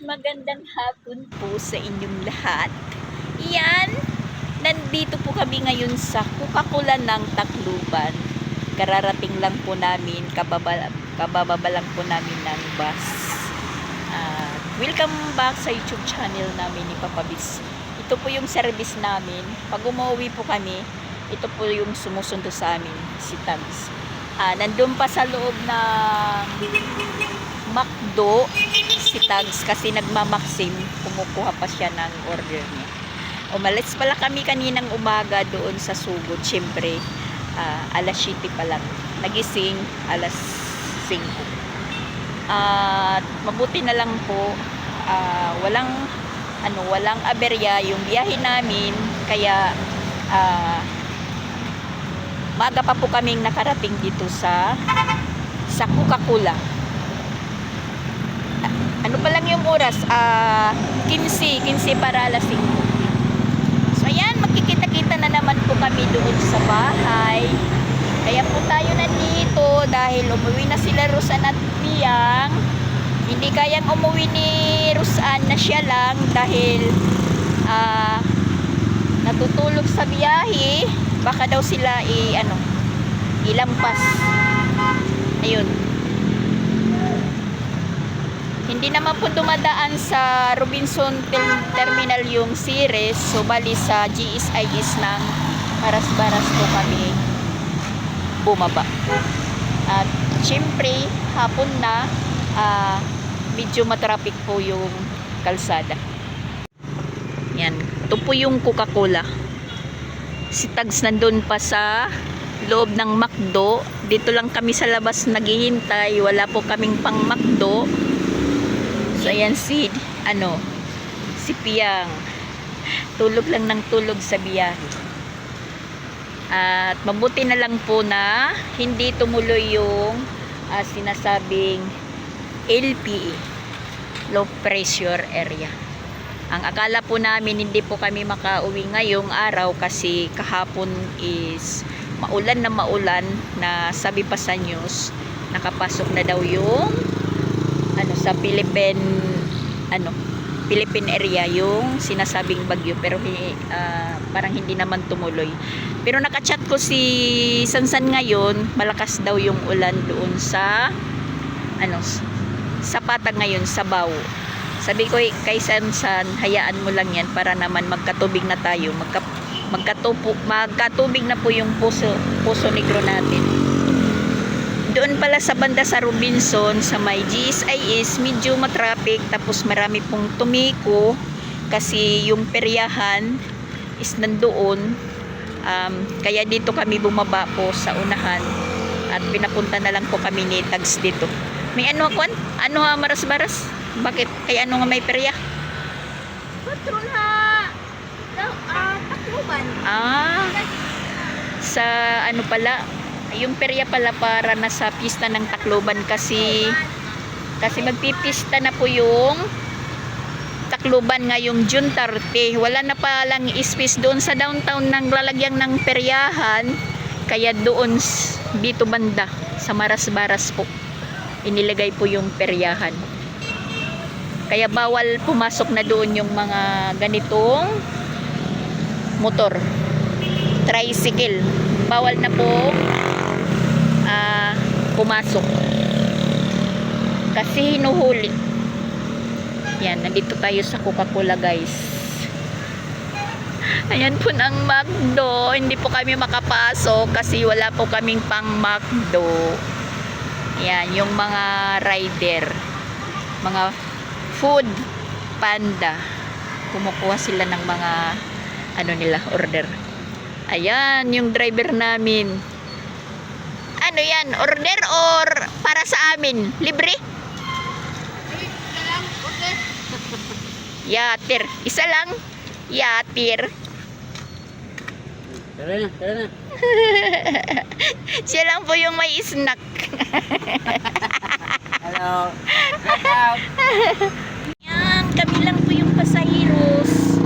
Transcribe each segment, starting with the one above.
magandang hapon po sa inyong lahat. Yan, nandito po kami ngayon sa Coca-Cola ng Tacloban. Kararating lang po namin, kababa, kabababa lang po namin ng bus. Ah, welcome back sa YouTube channel namin ni Papa Bis. Ito po yung service namin. Pag umuwi po kami, ito po yung sumusundo sa amin, si Tags. Ah, nandun pa sa loob ng McDo si Tags kasi nagmamaksim, kumukuha pa siya ng order niya. Umalis pala kami kaninang umaga doon sa Sugod. Siyempre, ah, alas 7 pa lang. Nagising alas 5. At mabuti na lang po, ah, walang ano, walang aberya yung biyahe namin kaya ah, maaga pa po kaming nakarating dito sa sa Coca-Cola ano pa lang yung oras? Ah, 15, 15 para alas 5. So ayan, magkikita-kita na naman po kami doon sa bahay. Kaya po tayo nandito dahil umuwi na sila Rosan at Piyang. Hindi kayang umuwi ni Rosan na siya lang dahil ah, natutulog sa biyahe. Baka daw sila i ano, ilampas. Ayun. Hindi naman po dumadaan sa Robinson Ter- Terminal yung series. So, bali sa GSIS ng Paras-Baras po kami bumaba. At, syempre, hapon na, ah, medyo matraffic po yung kalsada. Yan. Ito po yung Coca-Cola. Si Tags nandun pa sa loob ng McDo. Dito lang kami sa labas naghihintay. Wala po kaming pang McDo. So, ayan si, ano, si Piang. Tulog lang ng tulog sa biyahe. At mabuti na lang po na hindi tumuloy yung ah, sinasabing LPE, low pressure area. Ang akala po namin hindi po kami makauwi ngayong araw kasi kahapon is maulan na maulan na sabi pa sa news nakapasok na daw yung ano sa Philippine ano Philippine area yung sinasabing bagyo pero ah, parang hindi naman tumuloy. Pero nakachat ko si Sansan ngayon, malakas daw yung ulan doon sa ano sa patag ngayon sa Bao. Sabi ko "Eh, kay Sansan, hayaan mo lang yan para naman magkatubig na tayo. Magka, magkatupo, magkatubig na po yung puso, puso negro natin doon pala sa banda sa Robinson sa may GSI is medyo matraffic tapos marami pong tumiko kasi yung peryahan is nandoon um, kaya dito kami bumaba po sa unahan at pinapunta na lang po kami ni Tags dito may ano kwan? ano ha maras-baras? bakit? kaya ano nga may perya? Patron ha. Daw, ah, takluban. ah sa ano pala yung perya pala para nasa pista ng Tacloban kasi kasi magpipista na po yung Tacloban ngayong June 30 wala na palang space doon sa downtown ng lalagyan ng peryahan. Kaya doon dito banda sa Maras-Baras po inilagay po yung peryahan. Kaya bawal pumasok na doon yung mga ganitong motor. Tricycle. Bawal na po pumasok. Kasi hinuhuli. Yan, nandito tayo sa Coca-Cola guys. Ayan po ng McDo hindi po kami makapasok kasi wala po kaming pang McDo yan, yung mga rider. Mga food panda. Kumukuha sila ng mga ano nila, order. Ayan, yung driver namin ano yan, order or para sa amin? Libre? Yatir. Isa lang. Yatir. Tara na, tara na. Siya lang po yung may snack. Hello. Get out. Yan, kami lang po yung pasahiros.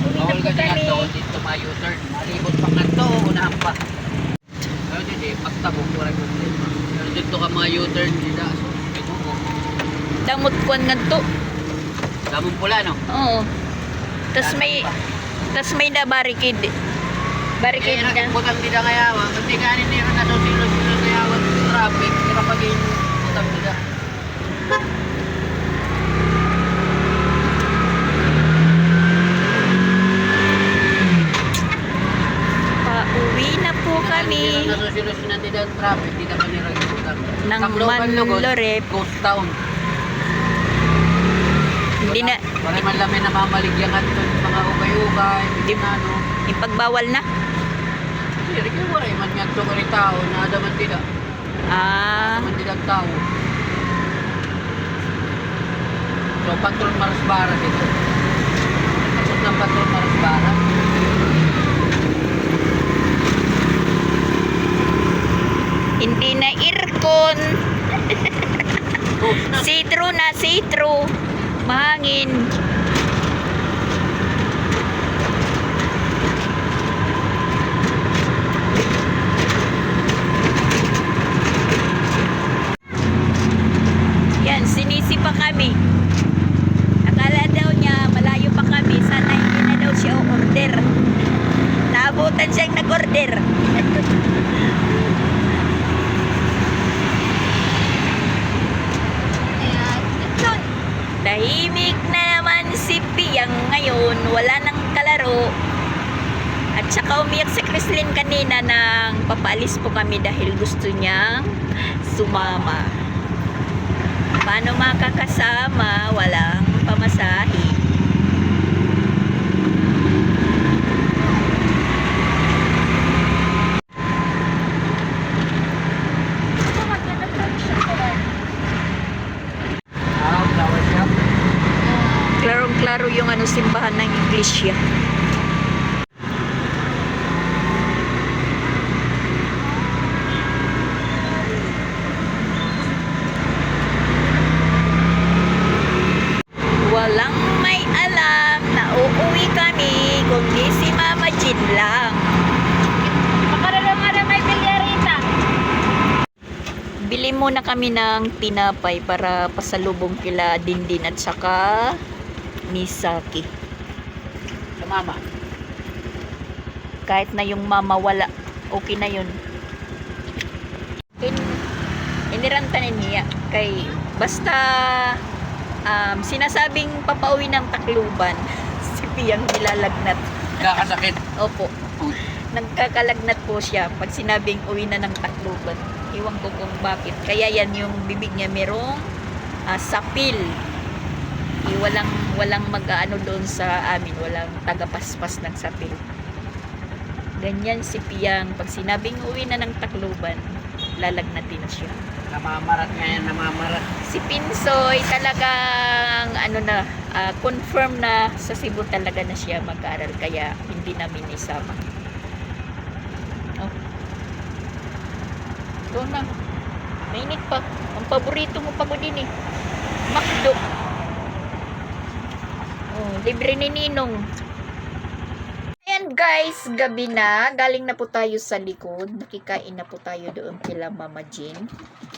Uwi na Bawal po ka na kami. to dito ma U-turn. Malibot pa nga to, unahan pa. Pero hindi, pagtabong ko rin problema. Pero dito ka mga U-turn, hindi na. So, ito ko. Kuan nga to. Damong pula, no? Oo. Tas may tas may na barricade. Barricade Kaya na. butang di na kayawa. Kasi kanin nila na silo-silo kayawa sa traffic. Kaya pag yung butang nila. Pauwi na po kami Na so silo-silo nila ang traffic. Di na pa nila yung butang. ng Tacloban, Lugod, Manlorep. Ghost town. Hindi na Para man lamin na mamaligyan at mga ukay-ukay. Di na ano. ipagbawal na. Hindi rin waray man nga ito ka tao na adaman tila. Ah, Adaman tila ang tao. So, patron Marasbara dito. Tapos ng patron Marasbara. hindi na aircon. Sitro na, sitro. Mahangin. Yan, sinisi pa kami. Akala daw niya malayo pa kami. Sana hindi na daw siya order. Naabutan siyang nag-order. Ayan. Lechon. Tahimik na naman si Piyang ngayon. Wala nang kalaro. Saka umiyak si Chrislyn kanina nang papalis po kami dahil gusto niyang sumama. Paano makakasama? Walang pamasahe. Ah. Klarong-klaro yung ano simbahan ng iglesia. Walang may alam na uuwi kami kundi si Mama Jean lang. Makaralo nga na may bilyarita. Bili muna kami ng tinapay para pasalubong kila Dindin at saka Misaki. Sa mama. Kahit na yung mama wala, okay na yun. In, inirantanin niya kay basta um, sinasabing papauwi ng Tacloban si Piyang nilalagnat. Kakasakit. Opo. Nagkakalagnat po siya pag sinabing uwi na ng Tacloban. Iwan ko kung bakit. Kaya yan yung bibig niya merong ah, sapil. Eh, walang walang mag-ano doon sa amin, walang tagapaspas ng sapil. Ganyan si Piyang pag sinabing uwi na ng Tacloban, lalagnatin na siya. Namamarat nga yan, namamarat. Si Pinsoy talagang ano na ah, confirm na sa Cebu talaga na siya mag-aral kaya hindi namin isama. Oh. Ito na. Mainit pa. Ang paborito mo pagod din eh. Makdo. Oh, libre ni Ninong. Guys, gabi na. Galing na po tayo sa likod. Nakikain na po tayo doon kila Mama Jean.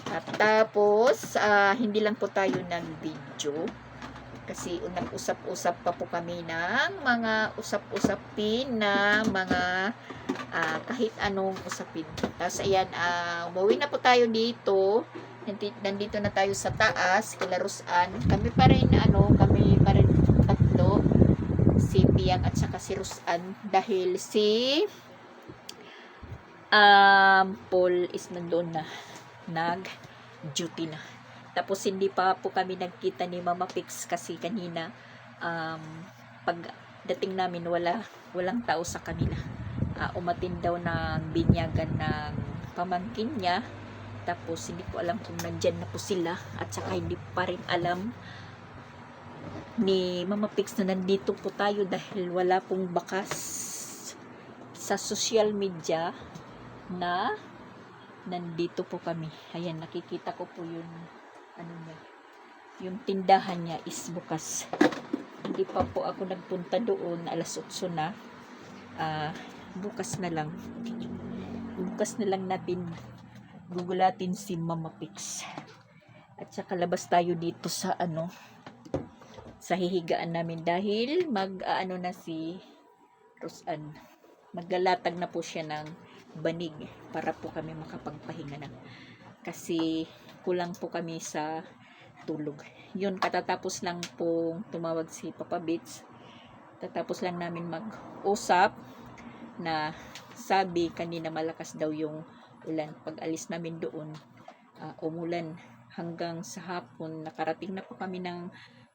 At tapos, ah, hindi lang po tayo nag-video. Kasi nag-usap-usap pa po kami ng mga usap-usapin na mga ah, kahit anong usapin. Tapos ayan, ah, umuwi na po tayo dito. Nandito, na tayo sa taas, kila Rusan. Kami pa rin, ano, kami pa rin. Si Piang at saka si Rusan. Dahil si um, Paul is nandoon na nag-duty na. Tapos hindi pa po kami nagkita ni Mama Pix kasi kanina um, pag dating namin wala walang tao sa kanila. Ah, umatin daw ng binyagan ng pamangkin niya. Tapos hindi ko alam kung nandyan na po sila at saka hindi pa rin alam ni Mama Pix na nandito po tayo dahil wala pong bakas sa social media na nandito po kami. Ayan, nakikita ko po yung ano niya. Yung tindahan niya is bukas. Hindi pa po ako nagpunta doon. Alas 8 na. Ah, bukas na lang. Bukas na lang natin gugulatin si Mama Pix. At saka labas tayo dito sa ano, sa hihigaan namin dahil mag ano na si Rosan. Maglalatag na po siya ng banig para po kami makapagpahinga na. Kasi kulang po kami sa tulog. Yun, katatapos lang pong tumawag si Papa Bits. Tatapos lang namin mag-usap na sabi kanina malakas daw yung ulan. Pag alis namin doon, ah, umulan hanggang sa hapon. Nakarating na po kami ng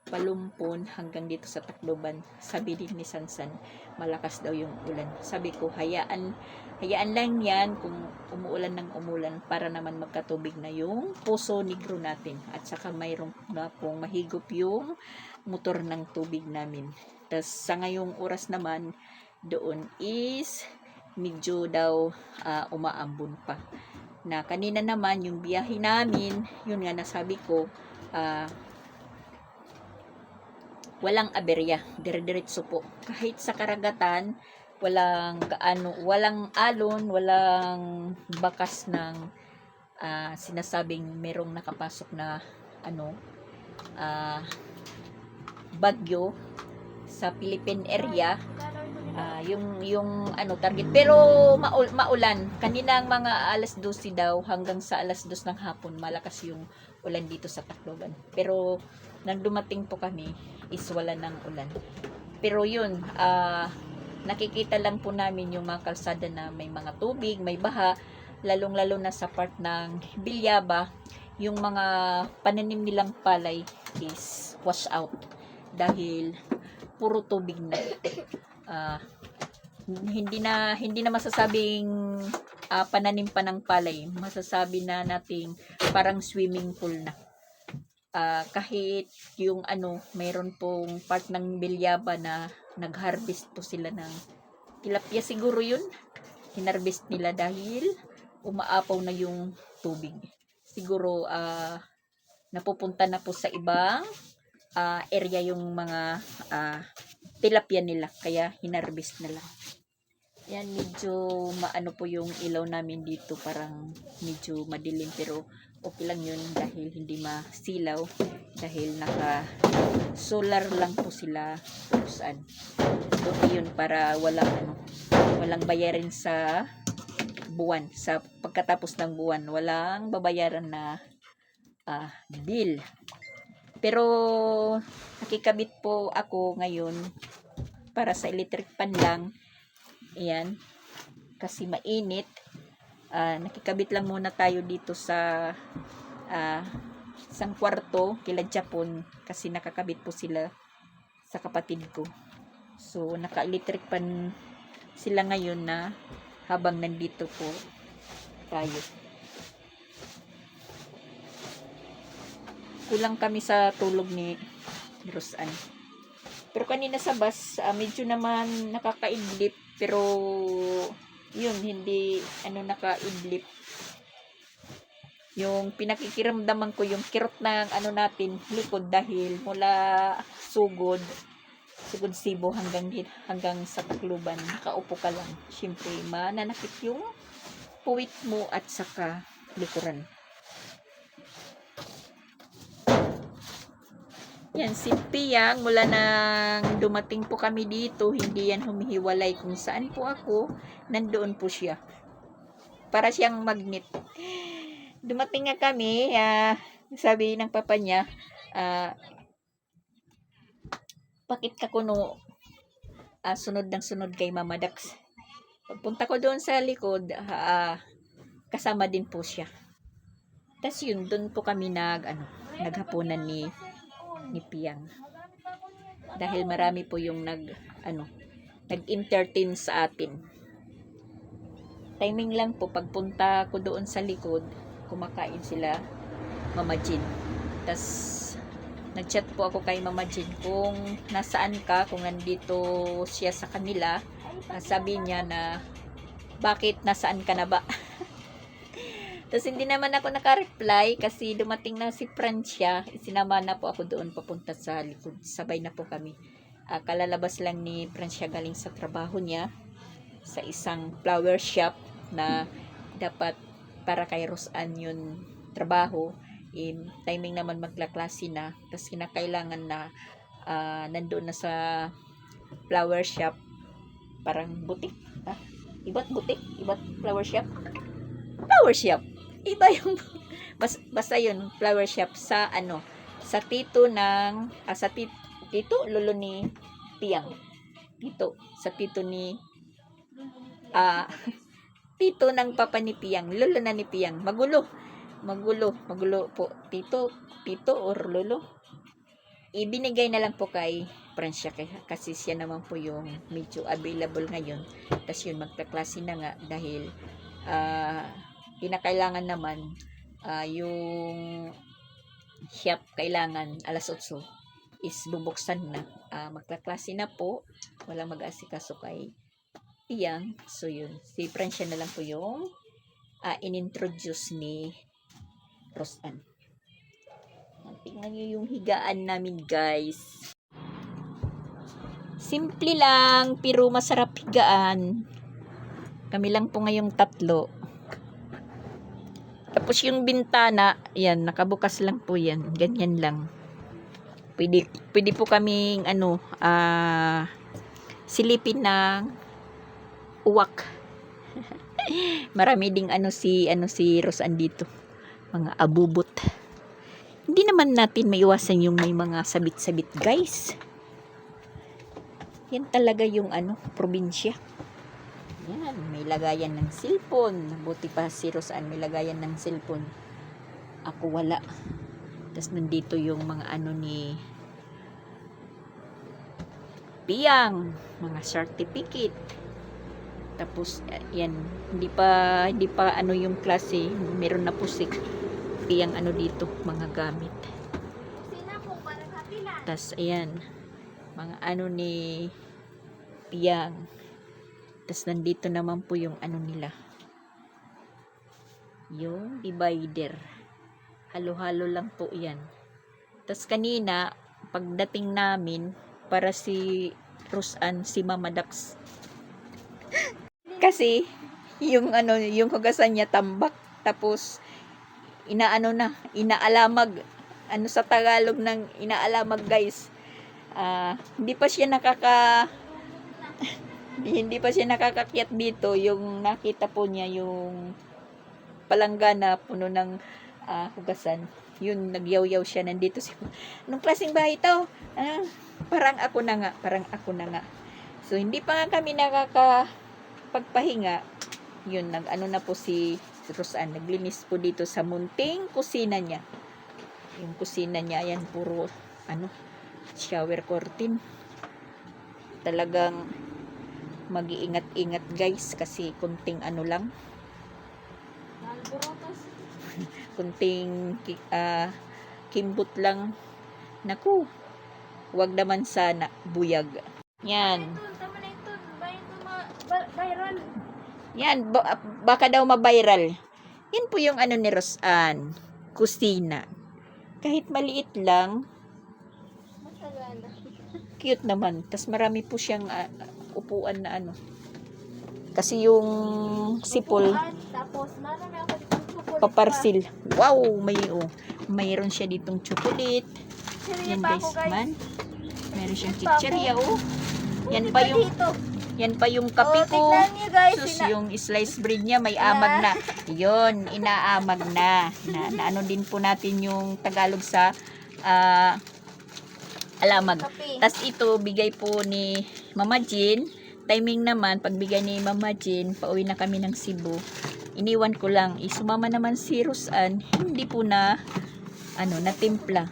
palumpon hanggang dito sa Tacloban. Sabi din ni Sansan, malakas daw yung ulan. Sabi ko, hayaan, hayaan lang yan kung umuulan ng umulan para naman magkatubig na yung puso negro natin. At saka mayroon na pong mahigop yung motor ng tubig namin. Tapos sa ngayong oras naman, doon is medyo daw ah, umaambon pa. Na kanina naman yung biyahe namin, yun nga nasabi ko, ah, walang aberya, dire-diretso po. Kahit sa karagatan, walang gaano, walang alon, walang bakas ng ah, sinasabing merong nakapasok na ano, ah, bagyo sa Philippine area. Ah, yung yung ano target. Pero maul, maulan. Kaninang mga alas 12 daw hanggang sa alas 2 ng hapon malakas yung ulan dito sa Tacloban. Pero nang dumating po kami is wala ng ulan. Pero yun ah, nakikita lang po namin yung mga kalsada na may mga tubig may baha lalong lalo na sa part ng Bilyaba yung mga pananim nilang palay is wash out dahil puro tubig na. Ah, hindi na hindi na masasabing ah, pananim pa ng palay. Masasabi na nating parang swimming pool na Ah, kahit yung ano mayroon pong part ng Bilyaba na nag-harvest po sila ng tilapia siguro yun. Hinarvest nila dahil umaapaw na yung tubig. Siguro ah, napupunta na po sa ibang ah, area yung mga ah, tilapia nila kaya hinarvest na lang. Yan medyo maano po yung ilaw namin dito parang medyo madilim pero okay lang yun dahil hindi masilaw dahil naka solar lang po sila saan okay yun para walang ano walang bayarin sa buwan sa pagkatapos ng buwan walang babayaran na ah, bill pero nakikabit po ako ngayon para sa electric pan lang. Ayan. Kasi mainit. Ah, nakikabit lang muna tayo dito sa ah, isang kwarto kila Japon kasi nakakabit po sila sa kapatid ko. So, naka-electric pan sila ngayon na habang nandito po tayo. kulang kami sa tulog ni Rosan. Pero kanina sa bus, ah, medyo naman nakakaidlip. Pero, yun, hindi, ano, nakaidlip. Yung pinakikiramdaman ko, yung kirot ng, ano natin, likod dahil mula sugod, sugod sibo hanggang, hanggang sa Tacloban, nakaupo ka lang. Siyempre, mananakit yung puwit mo at saka likuran. Yan, si Piyang, mula nang dumating po kami dito, hindi yan humihiwalay kung saan po ako, nandoon po siya. Para siyang magnet. Dumating nga kami, ah, sabi ng papa niya, ah, bakit ka kuno ah, sunod ng sunod kay Mama Dax? Pagpunta ko doon sa likod, ah, kasama din po siya. Tapos yun, doon po kami nag, ano, naghapunan ni ni Piang. Dahil marami po yung nag ano, nag-entertain sa atin. Timing lang po pagpunta ko doon sa likod, kumakain sila Mama Jean. Tas nag-chat po ako kay Mama Jean kung nasaan ka, kung nandito siya sa kanila. Sabi niya na bakit nasaan ka na ba? Tapos hindi naman ako naka-reply kasi dumating na si Francia. Sinama na po ako doon papunta sa likod. Sabay na po kami. Ah, kalalabas lang ni Francia galing sa trabaho niya sa isang flower shop na dapat para kay Rosan yun trabaho im, timing naman maglaklase na tapos kinakailangan na ah, nandoon na sa flower shop parang butik ha? iba't butik iba't flower shop flower shop iba yung bas, basta yun flower shop sa ano sa tito ng ah, sa tit, tito lolo ni Piang tito sa tito ni ah tito ng papa ni Piang lolo na ni Piang magulo magulo magulo po. Tito tito or lolo? Ibinigay na lang po kay Francia kasi siya naman po yung medyo available ngayon. Tapos yun magkaklase na nga dahil ah kinakailangan naman ah, yung shop kailangan alas 8 is bubuksan na. Ah, magkaklase na po walang mag-asikaso kay Iyang. So yun. Si Francia na lang po yung ah, inintroduce ni Rosan tingnan nyo yung higaan namin guys. Simple lang pero masarap higaan. Kami lang po ngayong tatlo tapos yung bintana, yan, nakabukas lang po yan. Ganyan lang. Pwede, pwede po kaming, ano, ah, silipin ng uwak. Marami ding ano si, ano si Rosan dito. Mga abubot. Hindi naman natin maiwasan yung may mga sabit-sabit, guys. Yan talaga yung ano, probinsya. Yan, may lagayan ng cellphone. Buti pa si Rosan may lagayan ng cellphone. Ako wala. Tapos nandito yung mga ano ni Piyang, mga certificate. Tapos yan, hindi pa hindi pa ano yung klase, meron na po si Piyang ano dito, mga gamit. Tapos ayan, mga ano ni Piyang. Tapos nandito naman po yung ano nila. Yung divider. Halo-halo lang po yan. Tapos kanina, pagdating namin, para si Rosan, si Mama Dax. Kasi, yung ano, yung hugasan niya tambak. Tapos, inaano na, inaalamag. Ano sa Tagalog ng inaalamag guys. Ah, hindi pa siya nakaka hindi pa siya nakakakyat dito. Yung nakita po niya yung palanggana puno ng ah, hugasan. Yun nagyaw-yaw siya. Nandito si anong klaseng bahay to? Ah, parang ako na nga. Parang ako na nga. So hindi pa nga kami nakaka pagpahinga yun nag ano na po si Rosan naglinis po dito sa munting kusina niya. Yung kusina niya yan puro ano shower curtain. Talagang mag-iingat-ingat guys kasi kunting ano lang. Kunting ki- ah, kimbot lang. Naku wag naman sana buyag. Yan. Yan ba- baka daw ma-viral. Yan po yung ano ni Rosan kusina. Kahit maliit lang. Cute naman. Tas marami po siyang ah, upuan na ano kasi yung sipol Upuan, Tapos, marami ako chocolate paparsil. Wow, may oh. Mayroon siya ditong chocolate. pa. Yan pa guys, ako, guys. man. Meron siyang pa chicheria oh. Yan pa yung yan pa yung kape oh, ko. niyo guys. Sus, yung slice bread niya may amag na. Yon, inaamag na. na. Na ano din po natin yung Tagalog sa ah, alamag. Tas ito, bigay po ni Mama Jean. Timing naman, pagbigay ni Mama Jean, pauwi na kami ng Cebu. Iniwan ko lang. Isumama naman si Rosan, hindi po na, ano, na timpla.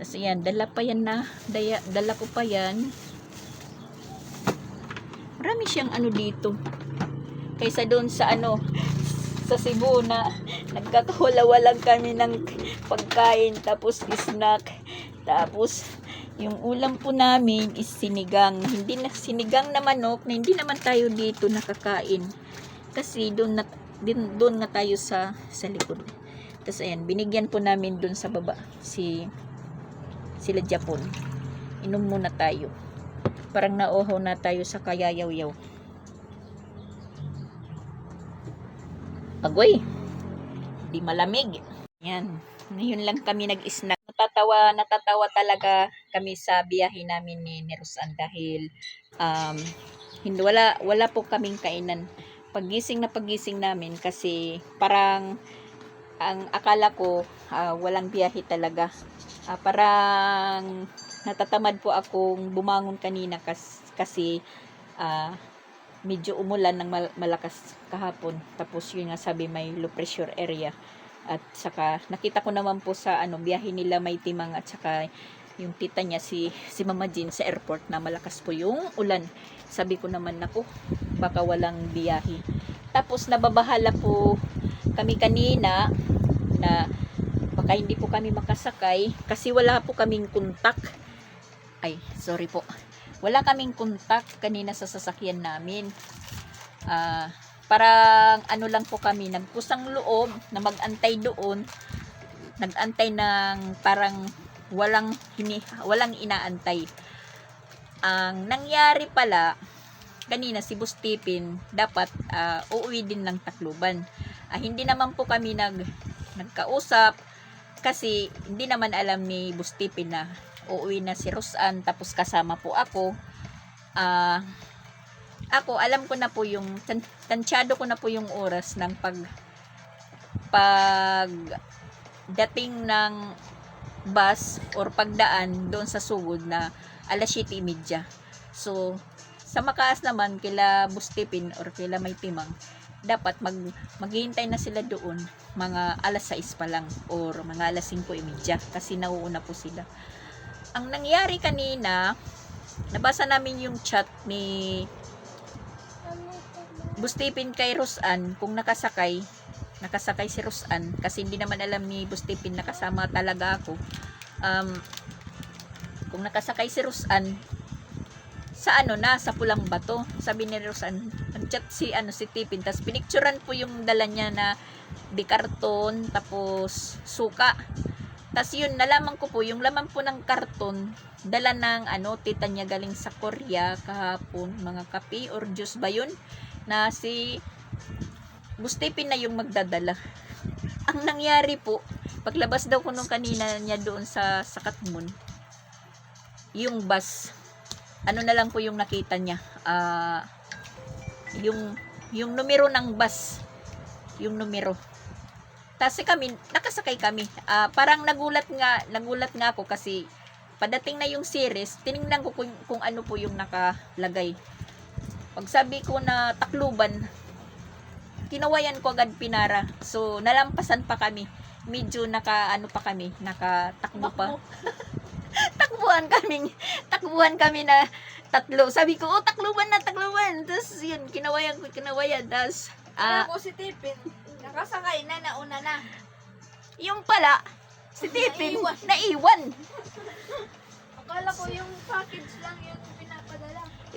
Tas ayan, dala pa yan na, daya, dala ko pa yan. Marami siyang ano dito. Kaysa doon sa ano, sa Cebu na nagkakawala-walang kami ng pagkain tapos snack tapos yung ulam po namin is sinigang. Hindi na sinigang na manok na hindi naman tayo dito nakakain. Kasi doon na din doon na tayo sa sa likod. Tapos ayan binigyan po namin doon sa baba si sila Japon. Inom muna tayo. Parang nauhaw na tayo sa kayayaw-yaw. Agoy! Di malamig. Yan Yun lang kami nag-snack. Natatawa, natatawa talaga kami sa biyahe namin ni, Rosan dahil um, hindi, wala, wala po kaming kainan. Pagising na pagising namin kasi parang ang akala ko ah, walang biyahe talaga. Ah, parang natatamad po akong bumangon kanina kas, kasi ah, medyo umulan ng mal- malakas kahapon. Tapos yun nga sabi may low pressure area. At saka nakita ko naman po sa ano biyahe nila may timang at saka yung tita niya si si Mama Jean sa airport na malakas po yung ulan. Sabi ko naman nako baka walang biyahe. Tapos nababahala po kami kanina na baka hindi po kami makasakay kasi wala po kaming kontak. Ay, sorry po. Wala kaming kontak kanina sa sasakyan namin. Ah, parang ano lang po kami, nagkusang loob na magantay doon. Nagantay ng parang walang hini, walang inaantay. Ang nangyari pala, kanina si Bustipin, dapat ah, uuwi din ng Tacloban. Ah, hindi naman po kami nag nagkausap kasi hindi naman alam ni Bustipin na uuwi na si Rosan tapos kasama po ako. Ah, ako alam ko na po yung tan- tansyado ko na po yung oras ng pag pag dating ng bus or pagdaan doon sa sugod na alas 7.30. So, sa Makaas naman, kila Bustipin or kila May Timang, dapat mag, maghihintay na sila doon mga alas 6 pa lang or mga alas 5.30 kasi nauuna po sila. Ang nangyari kanina, nabasa namin yung chat ni Bustipin kay Rosan kung nakasakay nakasakay si Rosan kasi hindi naman alam ni Bustipin nakasama talaga ako. Um, kung nakasakay si Rosan sa ano na sa pulang bato sabi ni Rosan chat si ano si Tipin. Tapos pinicturan po yung dala niya na di karton tapos suka. Tapos yun nalaman ko po yung laman po ng karton dala ng ano tita niya galing sa Korea kahapon mga kape or juice ba yun na si Bustipin na yung magdadala. Ang nangyari po, paglabas daw ko nung kanina niya doon sa Sakatmun, yung bus, ano na lang po yung nakita niya, ah, yung, yung numero ng bus, yung numero. Kasi kami, nakasakay kami. Ah, parang nagulat nga, nagulat nga ako kasi padating na yung series, tiningnan ko kung, kung ano po yung nakalagay. Pag sabi ko na takluban, kinawayan ko agad pinara. So, nalampasan pa kami. Medyo naka, ano pa kami, nakatakbo pa. takbuhan kami, takbuhan kami na tatlo. Sabi ko, oh, takluban na, takluban. Tapos, yun, kinawayan ko, kinawayan. Tapos, ah, Ako si Tipin. Nakasakay na, nauna na. yung pala, si Tipin, Naiwan. naiwan. Akala ko yung package lang pinapadala.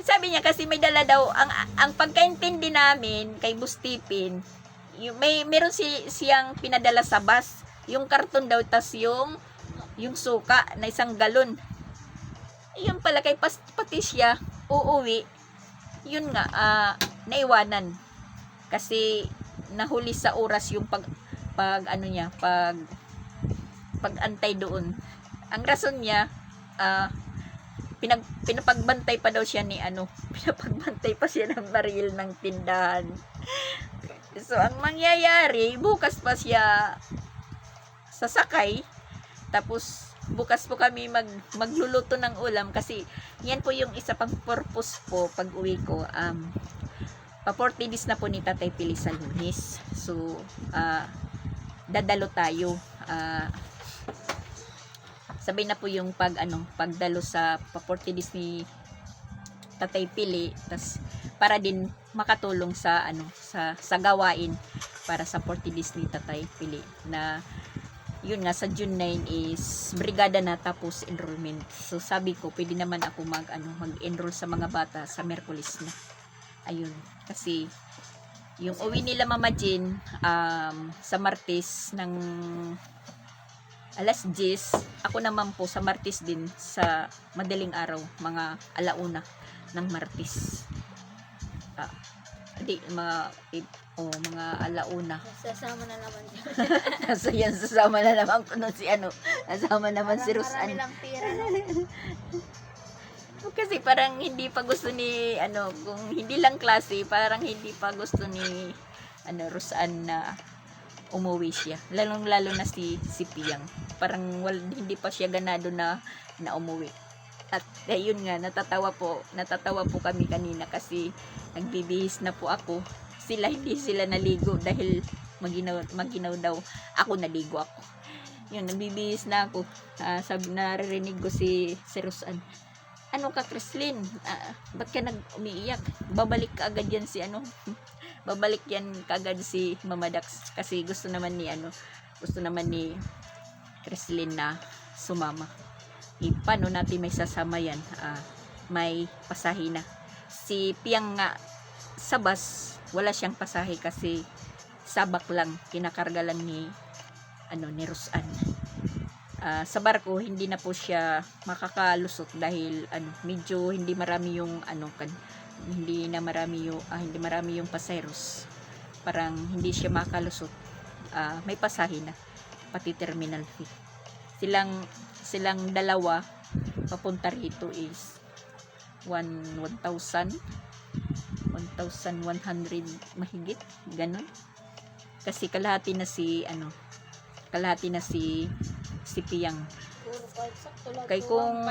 Sabi niya kasi may dala daw ang ang pagkaintindi namin kay Bustipin, may meron si siyang pinadala sa bus, yung karton daw tas yung yung suka na isang galon. Yun pala kay pas, uuwi. Yun nga ah, naiwanan. Kasi nahuli sa oras yung pag pag ano niya, pag pag-antay doon. Ang rason niya ah pinag, pinapagbantay pa daw siya ni ano, pinapagbantay pa siya ng baril ng tindahan. So, ang mangyayari, bukas pa siya sasakay, tapos bukas po kami mag, magluluto ng ulam kasi yan po yung isa pang purpose po pag uwi ko. Um, pa 40 days na po ni Tatay Pili sa lunis. So, ah, dadalo tayo. Ah, sabay na po yung pag ano pagdalo sa pa 40 days ni Tatay Pili tas para din makatulong sa ano sa sa gawain para sa 40 days ni Tatay Pili na yun nga sa June 9 is brigada na tapos enrollment. So sabi ko pwede naman ako mag ano mag-enroll sa mga bata sa Merkulis na. Ayun kasi yung uwi nila Mama Jean um, sa Martes ng alas 10, ako naman po sa Martes din sa madaling araw, mga alauna ng Martes. Ah, Di, mga, oh, mga alauna. Sasama na naman dyan. so yan, sasama na naman ko nun si ano. Sasama naman si Parang Rosan. Marami lang pira. no? Kasi parang hindi pa gusto ni, ano, kung hindi lang klase, parang hindi pa gusto ni, ano, Rosan na umuwi siya. Lalong lalo na si, si Piyang. Parang wal, hindi pa siya ganado na, na umuwi. At ayun nga, natatawa po, natatawa po kami kanina kasi nagbibihis na po ako. Sila hindi sila naligo dahil maginaw, maginaw daw. Ako naligo ako. Yun, nagbibihis na ako. Ah, sabi, naririnig ko si, si Rosan ano ka Kreslin? Ah, ba't ka nag umiiyak? Babalik ka agad yan si ano? Babalik yan kaagad si Mama kasi gusto naman ni ano, gusto naman ni Kreslin na sumama. E, paano natin may sasama yan? Ah, may pasahe na. Si Piang nga sa bus, wala siyang pasahe kasi sabak lang, kinakarga lang ni ano ni Rosan. Ah, sa barko hindi na po siya makakalusot dahil ano medyo hindi marami yung ano kan hindi na marami yung ah, hindi marami yung paseros. Parang hindi siya makalusot. Ah, may pasahe na pati terminal fee. Silang silang dalawa papunta rito is 1 1,000 1,100 mahigit ganun. Kasi kalahati na si ano kalahati na si si Piyang. Kay kung-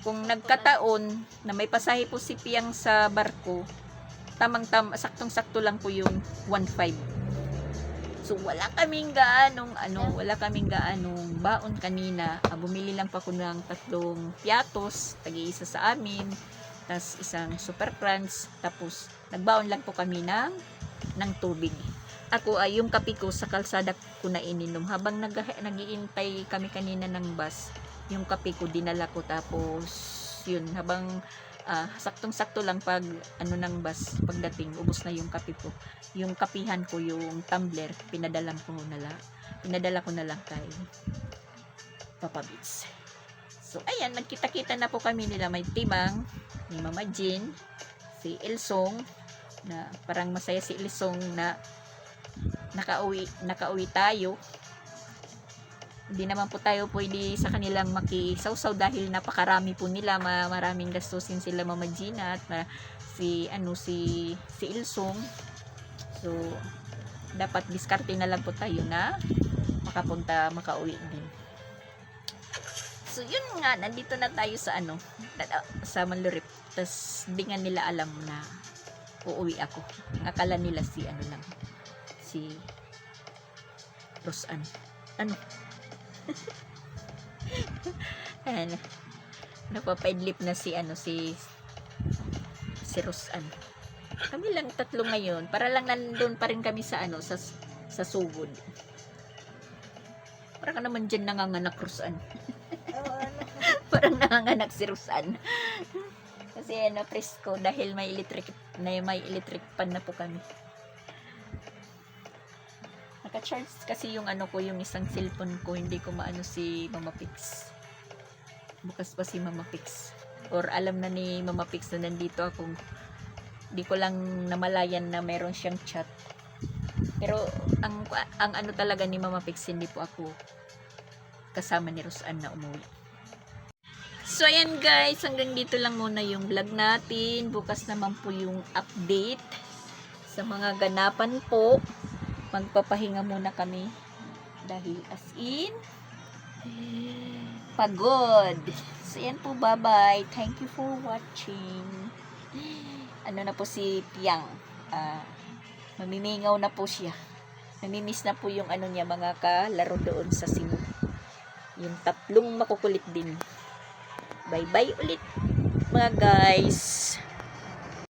kung nagkataon na may pasahe po si Piyang sa barko, tamang tam saktong sakto lang po yung 1.5. So wala kaming gaanong ano, wala kaming gaanong baon kanina. Ah, bumili lang pa ako ng tatlong piatos, tagi-isa sa amin, tas isang super crunch, tapos nagbaon lang po kami ng ng tubig. Ako ay yung kape ko sa kalsada ko na ininom habang nag nagiintay kami kanina ng bus yung kape ko dinala ko tapos yun habang ah, saktong-sakto lang pag ano ng bus pagdating ubos na yung kape ko. Yung kapihan ko yung tumbler pinadala ko na lang pinadala ko na lang kay Papa Bits so ayan nagkita-kita na po kami nila. May timang ni Mama Jean si Ilsong na parang masaya si Ilsong na nakauwi nakauwi tayo hindi naman po tayo pwede sa kanilang makisawsaw dahil napakarami po nila. Ma maraming gastusin sila Mama Gina at ma- si ano si si Ilsong. So dapat diskarte na lang po tayo na makapunta makauwi din. So yun nga nandito na tayo sa ano sa Malurip. Tas di nga nila alam na uuwi ako. Akala nila si ano lang si Rosan ano Ayan. Napapaidlip na si ano si si Rosan. Kami lang tatlo ngayon para lang nandun pa rin kami sa ano sa sa sugod. Para ka naman dyan nanganganak Rosan. Parang nanganganak si Rosan. Kasi ano presko dahil may electric na may electric pan na po kami. Naka-charge kasi yung ano ko, yung isang cellphone ko, hindi ko maano si Mama Pix. Bukas pa si Mama Pix. Or alam na ni Mama Pix na nandito ako. Hindi ko lang namalayan na meron siyang chat. Pero ang ang ano talaga ni Mama Pix, hindi po ako kasama ni Rosan na umuwi. So ayan guys, hanggang dito lang muna yung vlog natin. Bukas naman po yung update sa mga ganapan po magpapahinga muna kami. Dahil as in pagod. So yan po bye bye thank you for watching. Ano na po si Piang? Ah, mamimingaw na po siya. Namimiss na po yung ano niya mga kalaro doon sa Cebu yung tatlong makukulit din. Bye bye ulit mga guys